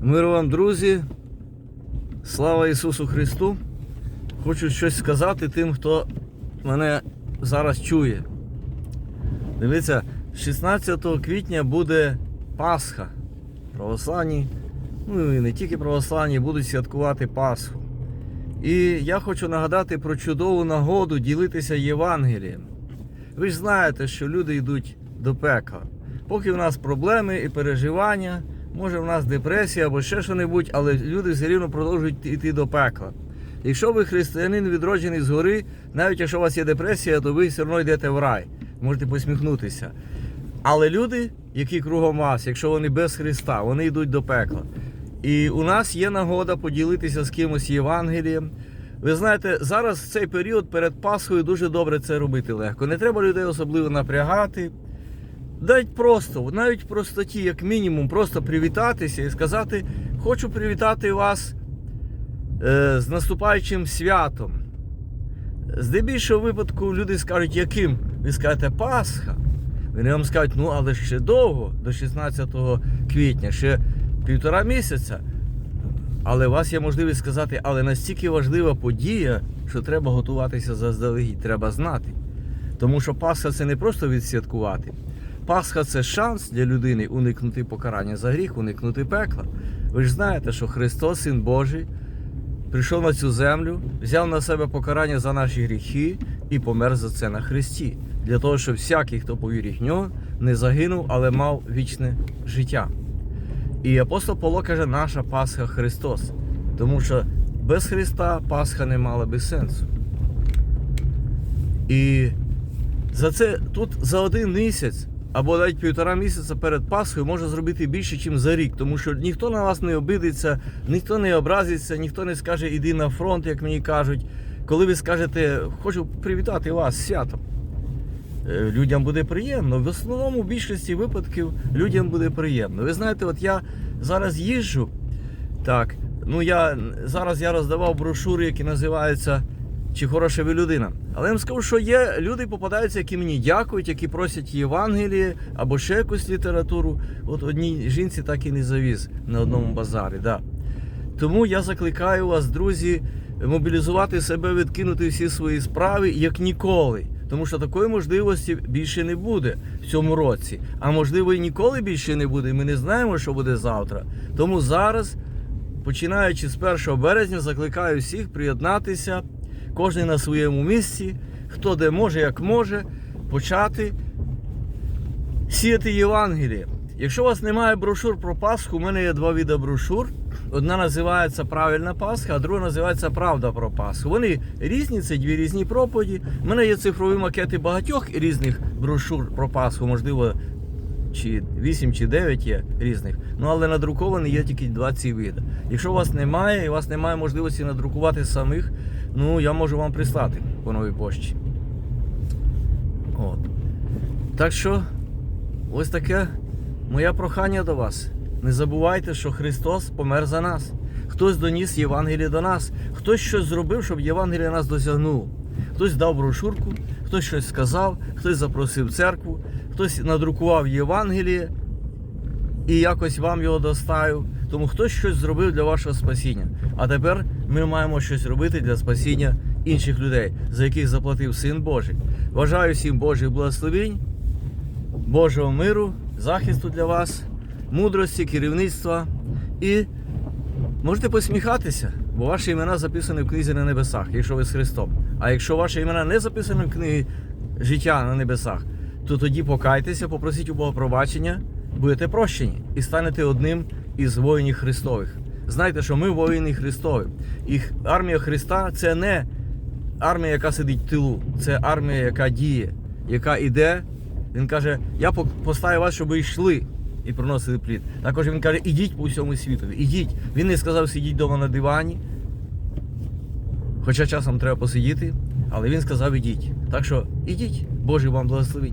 Мир вам, друзі. Слава Ісусу Христу. Хочу щось сказати тим, хто мене зараз чує. Дивіться, 16 квітня буде Пасха. Православні, ну і не тільки православні, будуть святкувати Пасху. І я хочу нагадати про чудову нагоду ділитися Євангелієм. Ви ж знаєте, що люди йдуть до пекла. Поки в нас проблеми і переживання, може в нас депресія або ще що-небудь, але люди все рівно продовжують йти до пекла. Якщо ви християнин відроджений згори, навіть якщо у вас є депресія, то ви все одно йдете в рай. Можете посміхнутися. Але люди, які кругом вас, якщо вони без Христа, вони йдуть до пекла. І у нас є нагода поділитися з кимось Євангелієм. Ви знаєте, зараз в цей період перед Пасхою дуже добре це робити легко. Не треба людей особливо напрягати. Навіть просто, навіть в простоті, як мінімум, просто привітатися і сказати: хочу привітати вас е, з наступаючим святом. Здебільшого випадку люди скажуть, яким? Ви скажете Пасха. Вони вам скажуть, ну але ще довго, до 16 квітня, ще півтора місяця. Але у вас є можливість сказати, але настільки важлива подія, що треба готуватися заздалегідь, треба знати. Тому що Пасха це не просто відсвяткувати. Пасха це шанс для людини уникнути покарання за гріх, уникнути пекла. Ви ж знаєте, що Христос, Син Божий, прийшов на цю землю, взяв на себе покарання за наші гріхи і помер за це на Христі. Для того, щоб всякий, хто повірить в нього, не загинув, але мав вічне життя. І апостол Павло каже, наша Пасха Христос. Тому що без Христа Пасха не мала би сенсу. І за це тут за один місяць або навіть півтора місяця перед Пасхою можна зробити більше, ніж за рік, тому що ніхто на вас не обидиться, ніхто не образиться, ніхто не скаже іди на фронт, як мені кажуть. Коли ви скажете, хочу привітати вас з святом. Е, Людям буде приємно. В основному в більшості випадків людям буде приємно. Ви знаєте, от я зараз їжджу. Так, ну я зараз я роздавав брошури, які називаються Чи хороша ви людина. Але я вам скажу, що є люди попадаються, які мені дякують, які просять Євангеліє або ще якусь літературу. От одній жінці так і не завіз на одному базарі. Да. Тому я закликаю вас, друзі, мобілізувати себе, відкинути всі свої справи як ніколи. Тому що такої можливості більше не буде в цьому році. А можливо і ніколи більше не буде. Ми не знаємо, що буде завтра. Тому зараз, починаючи з 1 березня, закликаю всіх приєднатися, кожен на своєму місці, хто де може, як може, почати сіяти Євангеліє. Якщо у вас немає брошур про Пасху, у мене є два види брошур. Одна називається Правильна Пасха, а друга називається Правда про Пасху. Вони різні, це дві різні проповіді. У мене є цифрові макети багатьох різних брошур про Пасху, можливо, чи 8 чи 9 є різних. Ну але надруковані є тільки два ці види. Якщо у вас немає і у вас немає можливості надрукувати самих, ну я можу вам прислати по новій пошті. От. Так що, ось таке моє прохання до вас. Не забувайте, що Христос помер за нас. Хтось доніс Євангеліє до нас, хтось щось зробив, щоб Євангеліє нас досягнуло. Хтось дав брошурку, хтось щось сказав, хтось запросив церкву, хтось надрукував Євангеліє і якось вам його доставив. Тому хтось щось зробив для вашого спасіння. А тепер ми маємо щось робити для спасіння інших людей, за яких заплатив Син Божий. Бажаю всім Божих благословень, Божого миру, захисту для вас, мудрості, керівництва і можете посміхатися, бо ваші імена записані в книзі на небесах, якщо ви з Христом. А якщо ваші імена не записані в книгі життя на небесах, то тоді покайтеся, попросіть у Бога пробачення, будете прощені і станете одним із воїнів Христових. Знайте, що ми воїни Христові. І армія Христа це не армія, яка сидить в тилу, це армія, яка діє, яка іде. Він каже: Я поставив вас, щоб ви йшли і приносили плід. Також він каже, ідіть по всьому світові, ідіть. Він не сказав, сидіть вдома на дивані. Хоча часом треба посидіти, але він сказав, ідіть. Так що ідіть, Боже вам благословить.